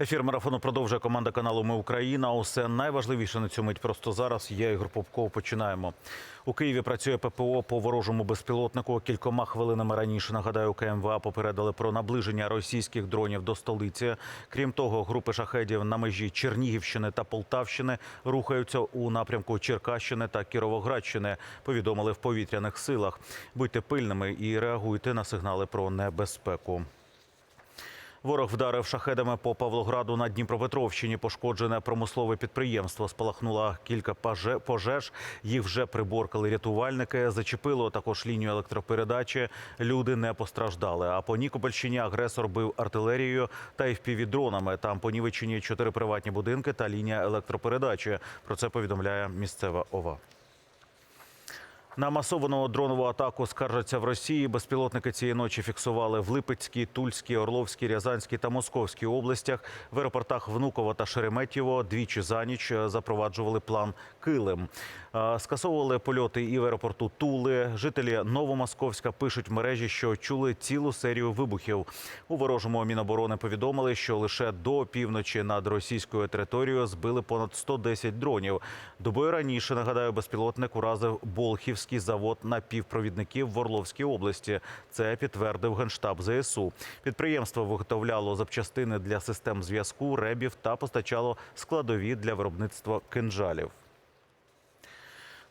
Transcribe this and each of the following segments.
Ефір марафону продовжує команда каналу Ми Україна. Усе найважливіше на цю мить просто зараз. Я Ігор Попков. Починаємо. У Києві працює ППО по ворожому безпілотнику. Кількома хвилинами раніше нагадаю, КМВА попередили про наближення російських дронів до столиці. Крім того, групи шахедів на межі Чернігівщини та Полтавщини рухаються у напрямку Черкащини та Кіровоградщини. Повідомили в повітряних силах. Будьте пильними і реагуйте на сигнали про небезпеку. Ворог вдарив шахедами по Павлограду на Дніпропетровщині. Пошкоджене промислове підприємство. Спалахнуло кілька пожеж. Їх вже приборкали рятувальники. Зачепило також лінію електропередачі. Люди не постраждали. А по Нікопольщині агресор бив артилерією та FPV-дронами. Там понівечені чотири приватні будинки та лінія електропередачі. Про це повідомляє місцева ова. На масовану дронову атаку скаржаться в Росії. Безпілотники цієї ночі фіксували в Липецькій, Тульській, Орловській, Рязанській та Московській областях. В аеропортах Внуково та Шереметьєво двічі за ніч запроваджували план Килим. Скасовували польоти і в аеропорту Тули. Жителі Новомосковська пишуть в мережі, що чули цілу серію вибухів. У ворожому міноборони повідомили, що лише до півночі над російською територією збили понад 110 дронів. Добою раніше нагадаю, безпілотник уразив Болхівський завод напівпровідників в Орловській області. Це підтвердив генштаб ЗСУ. Підприємство виготовляло запчастини для систем зв'язку, ребів та постачало складові для виробництва кинжалів.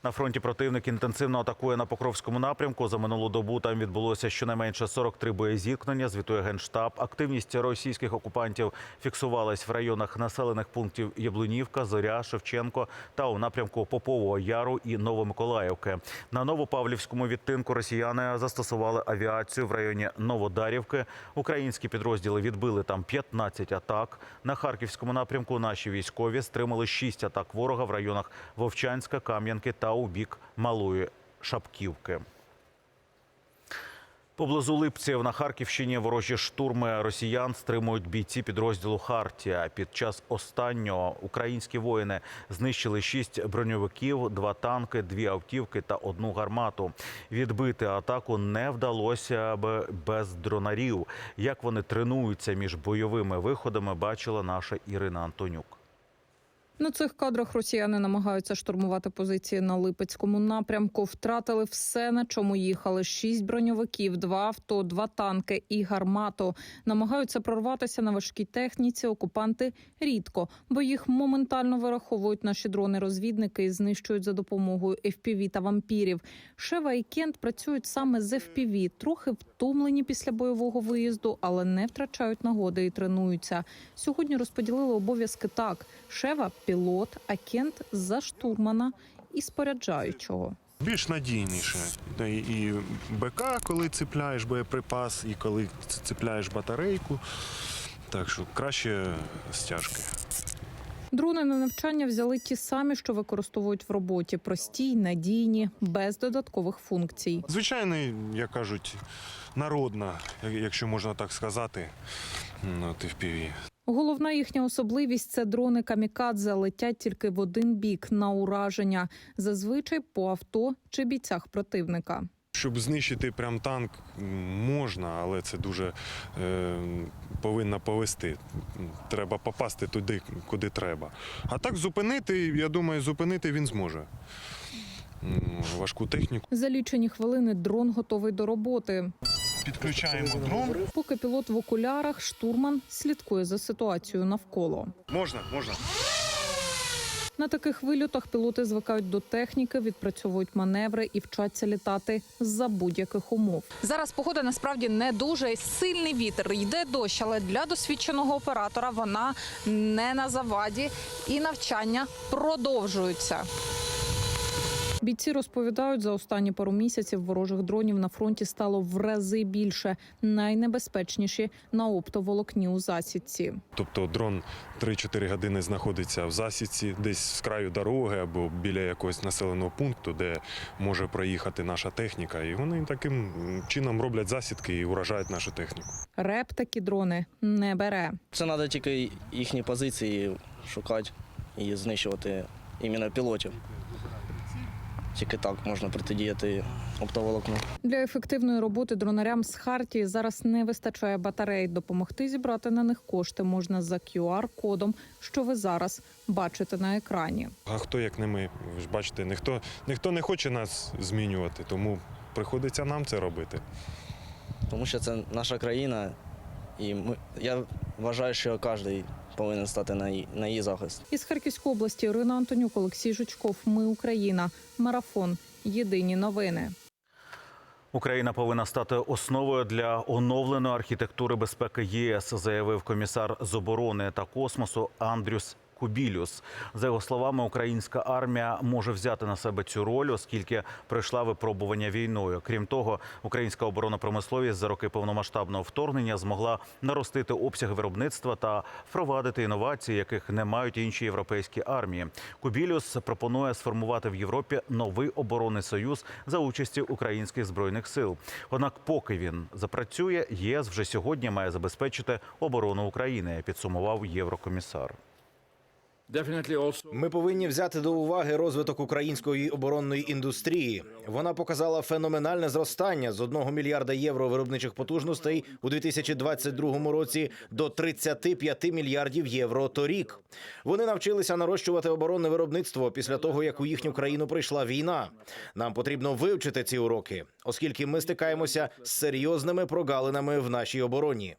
На фронті противник інтенсивно атакує на Покровському напрямку. За минулу добу там відбулося щонайменше 43 боєзіткнення. Звітує генштаб. Активність російських окупантів фіксувалась в районах населених пунктів Яблунівка, Зоря, Шевченко та у напрямку Попового Яру і Новомиколаївки. На Новопавлівському відтинку росіяни застосували авіацію в районі Новодарівки. Українські підрозділи відбили там 15 атак. На харківському напрямку наші військові стримали 6 атак ворога в районах Вовчанська, Кам'янки та у бік Малої Шапківки. Поблизу Липців на Харківщині ворожі штурми росіян стримують бійці підрозділу Хартія. Під час останнього українські воїни знищили шість броньовиків, два танки, дві автівки та одну гармату. Відбити атаку не вдалося без дронарів. Як вони тренуються між бойовими виходами, бачила наша Ірина Антонюк. На цих кадрах росіяни намагаються штурмувати позиції на Липецькому напрямку. Втратили все, на чому їхали: шість броньовиків, два авто, два танки і гармату. Намагаються прорватися на важкій техніці. Окупанти рідко, бо їх моментально вираховують наші дрони-розвідники і знищують за допомогою FPV та вампірів. Шева і Кент працюють саме з FPV, трохи втомлені після бойового виїзду, але не втрачають нагоди і тренуються. Сьогодні розподілили обов'язки так: Шева пілот, а Кент за штурмана і споряджаючого. Більш надійніше. І БК, коли цепляєш боєприпас, і коли цепляєш батарейку. Так що краще стяжки. Дрони на навчання взяли ті самі, що використовують в роботі: прості, надійні, без додаткових функцій. Звичайний, як кажуть, народна, якщо можна так сказати, от FPV. Головна їхня особливість це дрони камікадзе летять тільки в один бік на ураження, зазвичай по авто чи бійцях противника. Щоб знищити прям танк можна, але це дуже е, повинно повести. Треба попасти туди, куди треба. А так зупинити, я думаю, зупинити він зможе. Важку техніку. За лічені хвилини дрон готовий до роботи. Підключаємо дрон. Поки пілот в окулярах, штурман слідкує за ситуацією навколо. Можна, можна. На таких вильотах пілоти звикають до техніки, відпрацьовують маневри і вчаться літати за будь-яких умов. Зараз погода насправді не дуже сильний вітер. Йде дощ, але для досвідченого оператора вона не на заваді, і навчання продовжуються. Бійці розповідають, за останні пару місяців ворожих дронів на фронті стало в рази більше. Найнебезпечніші на оптоволокні у засідці. Тобто дрон 3-4 години знаходиться в засідці, десь з краю дороги або біля якогось населеного пункту, де може проїхати наша техніка. І вони таким чином роблять засідки і уражають нашу техніку. Реп такі дрони не бере. Це треба тільки їхні позиції шукати і знищувати іменно пілотів. Тільки так можна протидіяти оптоволокну. Для ефективної роботи дронарям з Хартії зараз не вистачає батарей. Допомогти зібрати на них кошти можна за QR-кодом, що ви зараз бачите на екрані. А хто як не ми? Ви ж бачите, ніхто, ніхто не хоче нас змінювати, тому приходиться нам це робити. Тому що це наша країна, і ми, я вважаю, що кожен повинен стати на її, на її захист. Із Харківської області Ірина Антонюк, Олексій Жучков. Ми Україна. Марафон. Єдині новини. Україна повинна стати основою для оновленої архітектури безпеки ЄС, заявив комісар з оборони та космосу Андрюс Кубілюс. За його словами, українська армія може взяти на себе цю роль, оскільки пройшла випробування війною. Крім того, українська оборонна промисловість за роки повномасштабного вторгнення змогла наростити обсяги виробництва та впровадити інновації, яких не мають інші європейські армії. Кубілюс пропонує сформувати в Європі новий оборонний союз за участі українських збройних сил. Однак, поки він запрацює, ЄС вже сьогодні має забезпечити оборону України. Підсумував єврокомісар. Ми повинні взяти до уваги розвиток української оборонної індустрії. Вона показала феноменальне зростання з 1 мільярда євро виробничих потужностей у 2022 році до 35 мільярдів євро торік. Вони навчилися нарощувати оборонне виробництво після того, як у їхню країну прийшла війна. Нам потрібно вивчити ці уроки, оскільки ми стикаємося з серйозними прогалинами в нашій обороні.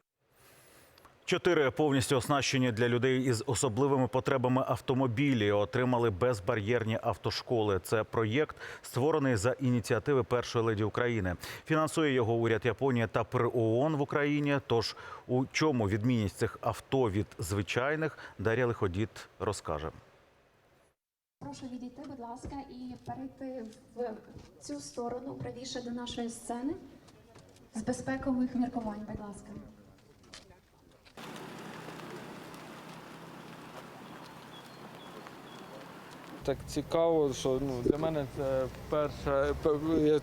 Чотири повністю оснащені для людей із особливими потребами автомобілі отримали безбар'єрні автошколи. Це проєкт, створений за ініціативи першої леді України. Фінансує його уряд Японії та при ООН в Україні. Тож у чому відмінність цих авто від звичайних Дар'я Лиходіт розкаже. Прошу відійти, будь ласка, і перейти в цю сторону правіше до нашої сцени з безпекових міркувань, будь ласка. Так цікаво, що ну, для мене це перше. пе- Я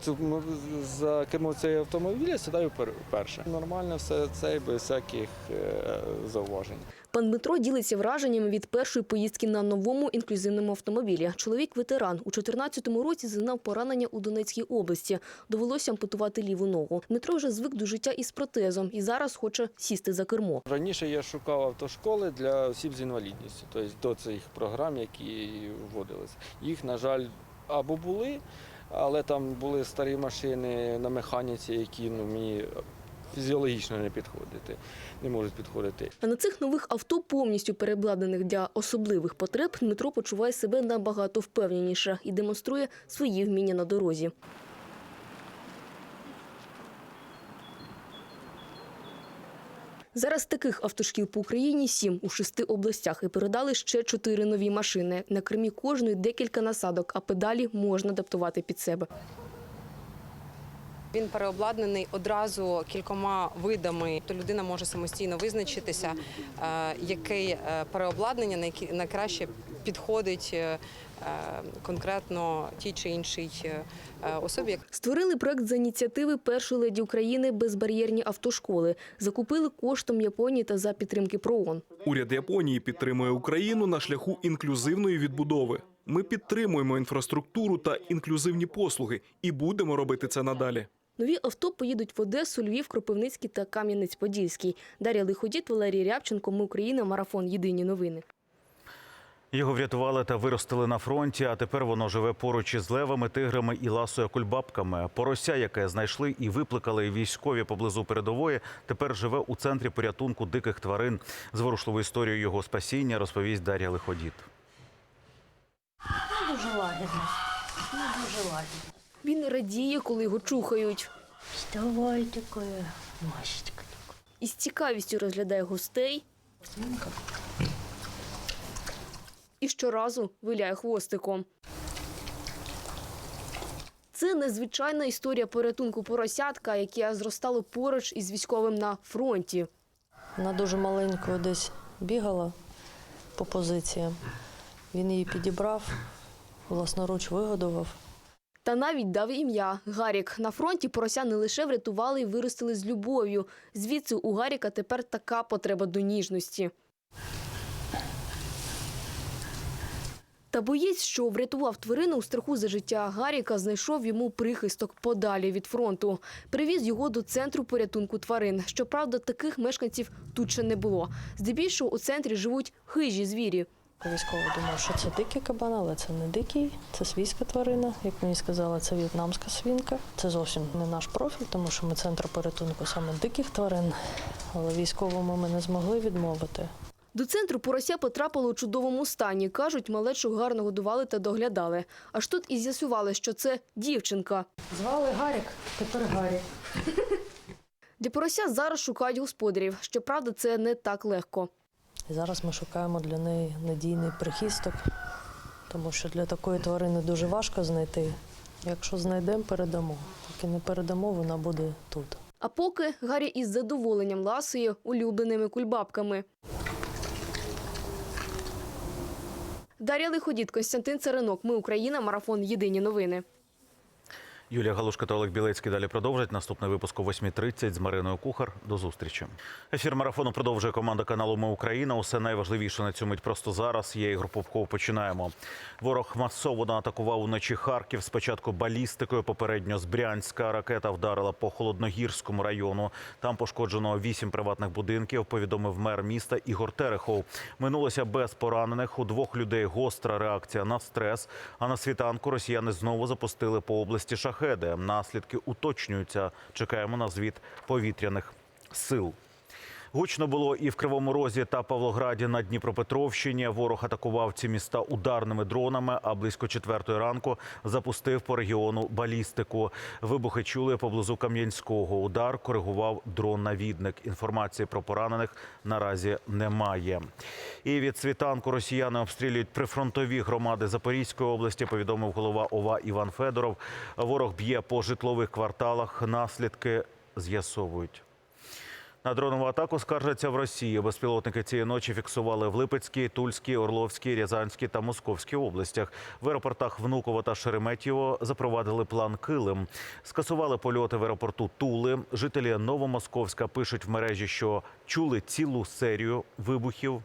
за кермо цієї автомобіля сідаю перше. Нормально все це без всяких е, зауважень. Пан Дмитро ділиться враженнями від першої поїздки на новому інклюзивному автомобілі. Чоловік ветеран у 14-му році зазнав поранення у Донецькій області. Довелося ампутувати ліву ногу. Дмитро вже звик до життя із протезом і зараз хоче сісти за кермо. Раніше я шукав автошколи для осіб з інвалідністю, тобто до цих програм, які вводилися. Їх, на жаль, або були, але там були старі машини на механіці, які ну, мені фізіологічно не підходити, не можуть підходити. А на цих нових авто, повністю переобладнаних для особливих потреб, Дмитро почуває себе набагато впевненіше і демонструє свої вміння на дорозі. Зараз таких автошкіл по Україні сім у шести областях і передали ще чотири нові машини. На кермі кожної декілька насадок, а педалі можна адаптувати під себе. Він переобладнаний одразу кількома видами, то людина може самостійно визначитися, е, яке переобладнання найкраще підходить е, е, конкретно тій чи іншій особі. Створили проект за ініціативи першої леді України безбар'єрні автошколи. Закупили коштом Японії та за підтримки ПРООН. Уряд Японії підтримує Україну на шляху інклюзивної відбудови. Ми підтримуємо інфраструктуру та інклюзивні послуги і будемо робити це надалі. Нові авто поїдуть в Одесу, Львів, Кропивницький та Кам'янець-Подільський. Дар'я Лиходіт, Валерій Рябченко. Ми Україна. Марафон. Єдині новини. Його врятували та виростили на фронті, а тепер воно живе поруч із левами, тиграми і ласою кульбабками. Порося, яке знайшли і випликали військові поблизу передової, тепер живе у центрі порятунку диких тварин. Зворушливу історію його спасіння розповість Дар'я Лиходіт. Дуже лагідно. Дуже лагідно. Він радіє, коли його чухають. Вставай такая, Масечка. Із цікавістю розглядає гостей і щоразу виляє хвостиком. Це незвичайна історія порятунку поросятка, яке зростало поруч із військовим на фронті. Вона дуже маленькою десь бігала по позиціям. Він її підібрав, власноруч вигодував. Та навіть дав ім'я Гарік. На фронті порося не лише врятували і виростили з любов'ю. Звідси у Гаріка тепер така потреба до ніжності. Та боєць, що врятував тварину у страху за життя Гаріка, знайшов йому прихисток подалі від фронту. Привіз його до центру порятунку тварин. Щоправда, таких мешканців тут ще не було. Здебільшого у центрі живуть хижі звірі. Військовий думав, що це дикий кабан, але це не дикий, це свійська тварина. Як мені сказали, це в'єтнамська свінка. Це зовсім не наш профіль, тому що ми центр порятунку саме диких тварин. Але військовому ми не змогли відмовити. До центру порося потрапило у чудовому стані. Кажуть, малечу гарно годували та доглядали. Аж тут і з'ясували, що це дівчинка. Звали Гарік, тепер Гарік. Для порося зараз шукають господарів. Щоправда, це не так легко. І зараз ми шукаємо для неї надійний прихисток, тому що для такої тварини дуже важко знайти. Якщо знайдемо, передамо. Поки не передамо, вона буде тут. А поки Гаррі із задоволенням ласує улюбленими кульбабками. Дар'я Лиходіт, Константин Царинок. Ми Україна. Марафон. Єдині новини. Юлія Галушка та Олег Білецький далі продовжать. Наступний випуск о 8.30 з Мариною Кухар. До зустрічі. Ефір марафону продовжує команда каналу Ми Україна. Усе найважливіше на цю мить просто зараз. Я Ігор Попков. Починаємо. Ворог масово атакував уночі Харків. Спочатку балістикою, попередньо з Брянська. Ракета вдарила по Холодногірському району. Там пошкоджено вісім приватних будинків. Повідомив мер міста Ігор Терехов. Минулося без поранених. У двох людей гостра реакція на стрес. А на світанку росіяни знову запустили по області шахеди. Наслідки уточнюються. Чекаємо на звіт повітряних сил. Гучно було і в Кривому Розі та Павлограді на Дніпропетровщині. Ворог атакував ці міста ударними дронами, а близько четвертої ранку запустив по регіону балістику. Вибухи чули поблизу Кам'янського. Удар коригував дрон-навідник. Інформації про поранених наразі немає. І від світанку росіяни обстрілюють прифронтові громади Запорізької області. Повідомив голова ОВА Іван Федоров. Ворог б'є по житлових кварталах. Наслідки з'ясовують. На дронову атаку скаржаться в Росії. Безпілотники цієї ночі фіксували в Липецькій, Тульській, Орловській, Рязанській та Московській областях. В аеропортах Внуково та Шереметьєво запровадили план Килим. Скасували польоти в аеропорту Тули. Жителі Новомосковська пишуть в мережі, що чули цілу серію вибухів.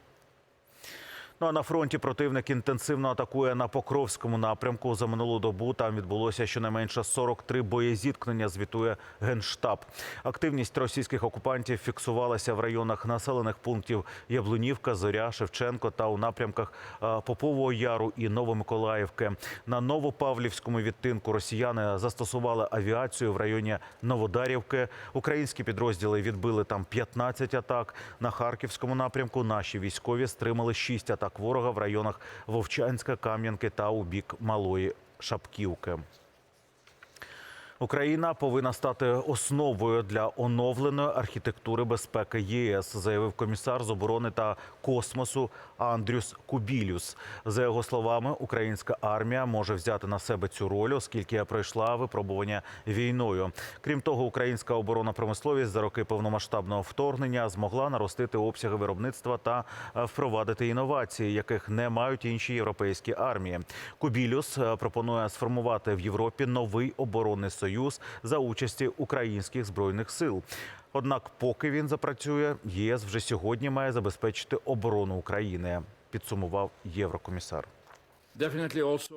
Ну а на фронті противник інтенсивно атакує на Покровському напрямку. За минулу добу там відбулося щонайменше 43 боєзіткнення. Звітує генштаб. Активність російських окупантів фіксувалася в районах населених пунктів Яблунівка, Зоря, Шевченко та у напрямках е, Попового Яру і Новомиколаївки. На Новопавлівському відтинку росіяни застосували авіацію в районі Новодарівки. Українські підрозділи відбили там 15 атак. На Харківському напрямку наші військові стримали 6 атак ворога в районах Вовчанська, Кам'янки та у бік Малої Шапківки. Україна повинна стати основою для оновленої архітектури безпеки ЄС, заявив комісар з оборони та космосу Андрюс Кубілюс. За його словами, українська армія може взяти на себе цю роль, оскільки пройшла випробування війною. Крім того, українська оборонна промисловість за роки повномасштабного вторгнення змогла наростити обсяги виробництва та е, впровадити інновації, яких не мають інші європейські армії. Кубілюс е, пропонує сформувати в Європі новий оборонний союз за участі українських збройних сил. Однак, поки він запрацює, ЄС вже сьогодні має забезпечити оборону України. Підсумував єврокомісар.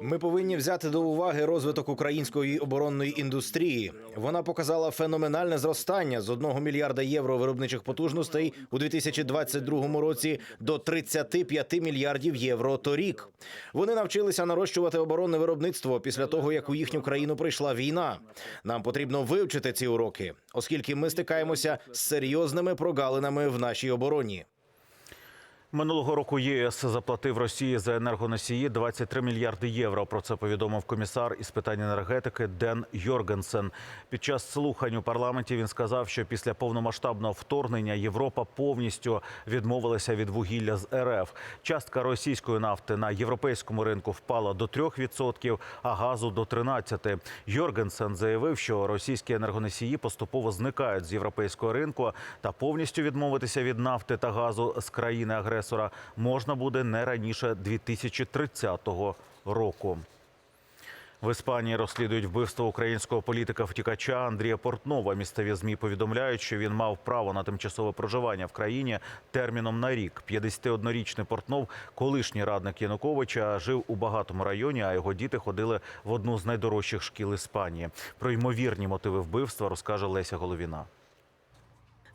Ми повинні взяти до уваги розвиток української оборонної індустрії. Вона показала феноменальне зростання з 1 мільярда євро виробничих потужностей у 2022 році до 35 мільярдів євро торік. Вони навчилися нарощувати оборонне виробництво після того, як у їхню країну прийшла війна. Нам потрібно вивчити ці уроки, оскільки ми стикаємося з серйозними прогалинами в нашій обороні. Минулого року ЄС заплатив Росії за енергоносії 23 мільярди євро. Про це повідомив комісар із питань енергетики Ден Йоргенсен. Під час слухань у парламенті він сказав, що після повномасштабного вторгнення Європа повністю відмовилася від вугілля з РФ. Частка російської нафти на європейському ринку впала до 3%, а газу до 13%. Йоргенсен заявив, що російські енергоносії поступово зникають з європейського ринку та повністю відмовитися від нафти та газу з країни агресора можна буде не раніше 2030 року. В Іспанії розслідують вбивство українського політика втікача Андрія Портнова. Місцеві змі повідомляють, що він мав право на тимчасове проживання в країні терміном на рік. 51-річний Портнов, колишній радник Януковича, жив у багатому районі, а його діти ходили в одну з найдорожчих шкіл Іспанії. Про ймовірні мотиви вбивства розкаже Леся Головіна.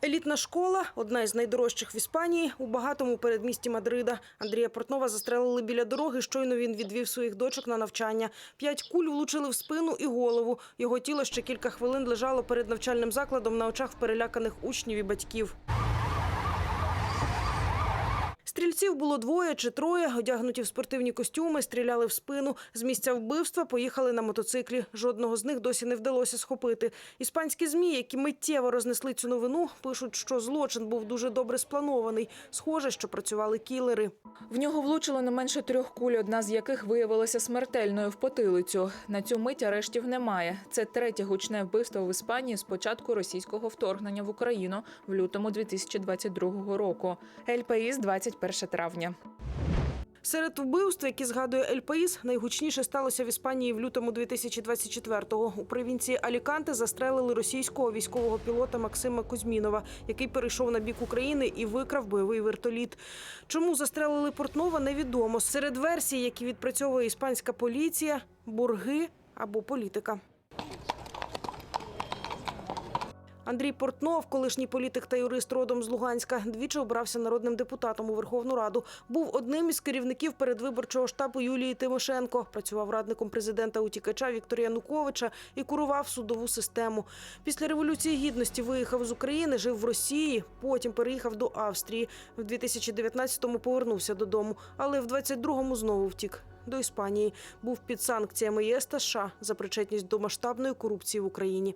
Елітна школа одна із найдорожчих в Іспанії у багатому передмісті Мадрида. Андрія Портнова застрелили біля дороги. Щойно він відвів своїх дочок на навчання. П'ять куль влучили в спину і голову. Його тіло ще кілька хвилин лежало перед навчальним закладом на очах переляканих учнів і батьків. Стрільців було двоє чи троє, одягнуті в спортивні костюми, стріляли в спину. З місця вбивства поїхали на мотоциклі. Жодного з них досі не вдалося схопити. Іспанські змі, які миттєво рознесли цю новину, пишуть, що злочин був дуже добре спланований. Схоже, що працювали кілери. В нього влучило не менше трьох куль, одна з яких виявилася смертельною в потилицю. На цю мить арештів немає. Це третє гучне вбивство в Іспанії з початку російського вторгнення в Україну в лютому 2022 року. Ель Паїс, 21 травня. Серед вбивств, які згадує Ель Паїс, найгучніше сталося в Іспанії в лютому 2024-го. У провінції Аліканте застрелили російського військового пілота Максима Кузьмінова, який перейшов на бік України і викрав бойовий вертоліт. Чому застрелили Портнова, невідомо. Серед версій, які відпрацьовує іспанська поліція, борги або політика. Андрій Портнов, колишній політик та юрист родом з Луганська, двічі обрався народним депутатом у Верховну Раду. Був одним із керівників передвиборчого штабу Юлії Тимошенко. Працював радником президента утікача Віктора Януковича і курував судову систему. Після революції гідності виїхав з України, жив в Росії. Потім переїхав до Австрії. В 2019-му повернувся додому, але в 22-му знову втік. До Іспанії був під санкціями ЄС та США за причетність до масштабної корупції в Україні.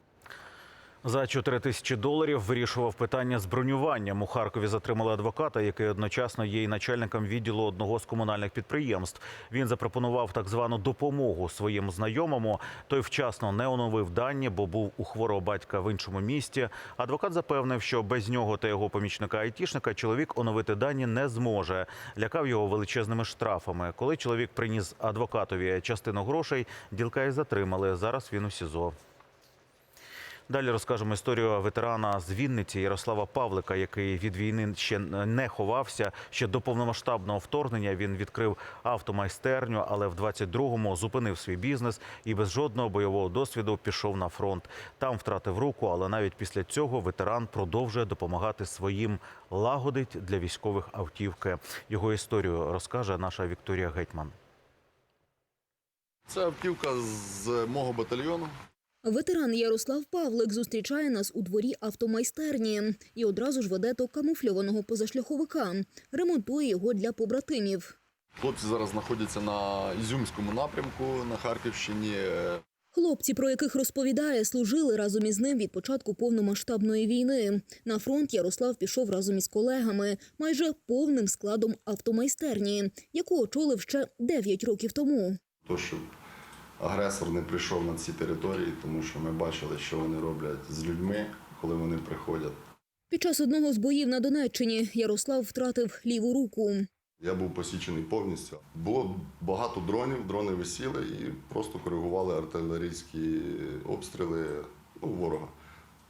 За 4 тисячі доларів вирішував питання з бронюванням. У Харкові затримали адвоката, який одночасно є і начальником відділу одного з комунальних підприємств. Він запропонував так звану допомогу своєму знайомому. Той вчасно не оновив дані, бо був у хворого батька в іншому місті. Адвокат запевнив, що без нього та його помічника айтішника чоловік оновити дані не зможе. Лякав його величезними штрафами. Коли чоловік приніс адвокатові частину грошей, ділка і затримали. Зараз він у СІЗО. Далі розкажемо історію ветерана з Вінниці Ярослава Павлика, який від війни ще не ховався. Ще до повномасштабного вторгнення він відкрив автомайстерню, але в 22-му зупинив свій бізнес і без жодного бойового досвіду пішов на фронт. Там втратив руку, але навіть після цього ветеран продовжує допомагати своїм, лагодить для військових автівки. Його історію розкаже наша Вікторія Гетьман. Це автівка з мого батальйону. Ветеран Ярослав Павлик зустрічає нас у дворі автомайстерні і одразу ж веде до камуфльованого позашляховика. Ремонтує його для побратимів. Хлопці зараз знаходяться на Ізюмському напрямку на Харківщині. Хлопці, про яких розповідає, служили разом із ним від початку повномасштабної війни. На фронт Ярослав пішов разом із колегами, майже повним складом автомайстерні, яку очолив ще 9 років тому. То, щоб агресор не прийшов на ці території, тому що ми бачили, що вони роблять з людьми, коли вони приходять. Під час одного з боїв на Донеччині Ярослав втратив ліву руку. Я був посічений повністю. Було багато дронів, дрони висіли і просто коригували артилерійські обстріли ну, ворога.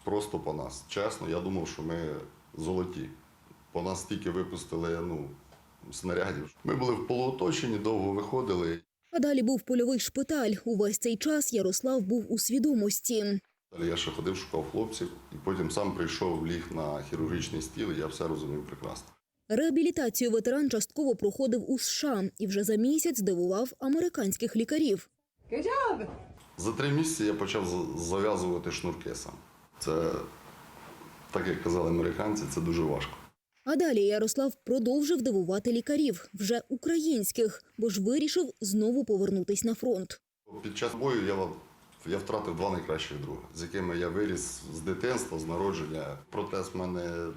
Просто по нас. Чесно, я думав, що ми золоті. По нас стільки випустили ну, снарядів. Ми були в полуоточенні, довго виходили. А далі був польовий шпиталь. Увесь цей час Ярослав був у свідомості. Я ще ходив, шукав хлопців, і потім сам прийшов, ліг на хірургічний стіл, і я все розумів прекрасно. Реабілітацію ветеран частково проходив у США і вже за місяць здивував американських лікарів. За три місяці я почав за- зав'язувати шнурки сам. Це, так як казали американці, це дуже важко. А далі Ярослав продовжив дивувати лікарів, вже українських, бо ж вирішив знову повернутись на фронт. Під час бою я, я втратив два найкращих друга, з якими я виріс з дитинства, з народження. Протез в мене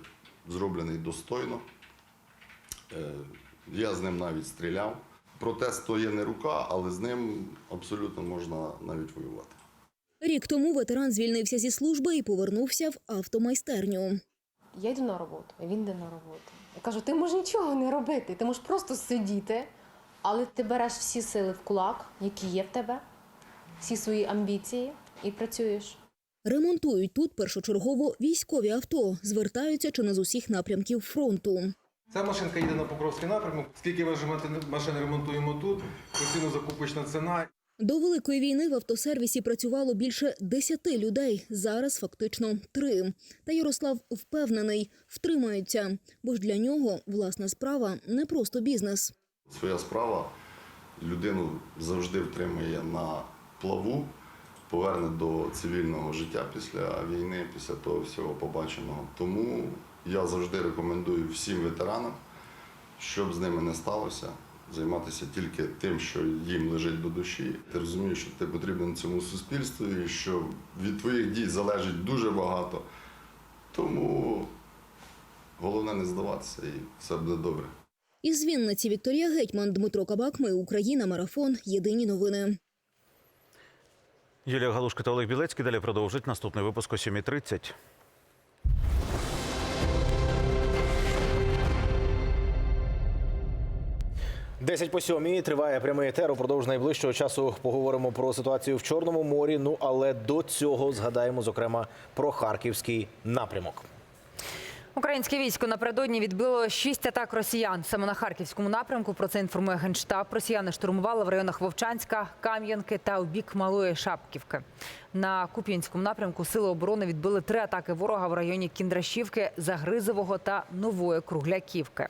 зроблений достойно. Е, Я з ним навіть стріляв. Протез то є не рука, але з ним абсолютно можна навіть воювати. Рік тому ветеран звільнився зі служби і повернувся в автомайстерню. Я йду на роботу, а він йде на роботу. Я кажу, ти можеш нічого не робити, ти можеш просто сидіти Але ти береш всі сили в кулак, які є в тебе, всі свої амбіції і працюєш. Ремонтують тут першочергово військові авто, звертаються чи не з усіх напрямків фронту. Ця машинка їде на Покровський напрямок. Скільки машин ремонтуємо тут, постійно закупочна ціна. До великої війни в автосервісі працювало більше десяти людей. Зараз фактично три. Та Ярослав впевнений, втримаються, бо ж для нього власна справа не просто бізнес. Своя справа людину завжди втримує на плаву, поверне до цивільного життя після війни, після того всього побаченого. Тому я завжди рекомендую всім ветеранам, щоб з ними не сталося, займатися тільки тим, що їм лежить до душі. Ти розумієш, що ти потрібен цьому суспільству і що від твоїх дій залежить дуже багато. Тому головне не здаватися і все буде добре. Із Вінниці Вікторія Гетьман, Дмитро Кабак. Ми Україна. Марафон. Єдині новини. Юлія Галушка та Олег Білецький далі продовжить наступний випуск о 7.30. Десять по сьомій триває прямий етер. Упродовж найближчого часу поговоримо про ситуацію в Чорному морі. Ну але до цього згадаємо зокрема про харківський напрямок. Українське військо напередодні відбило шість атак росіян саме на харківському напрямку. Про це інформує генштаб. Росіяни штурмували в районах Вовчанська, Кам'янки та у бік Малої Шапківки. На Куп'янському напрямку сили оборони відбили три атаки ворога в районі Кіндрашівки, Загризового та Нової Кругляківки.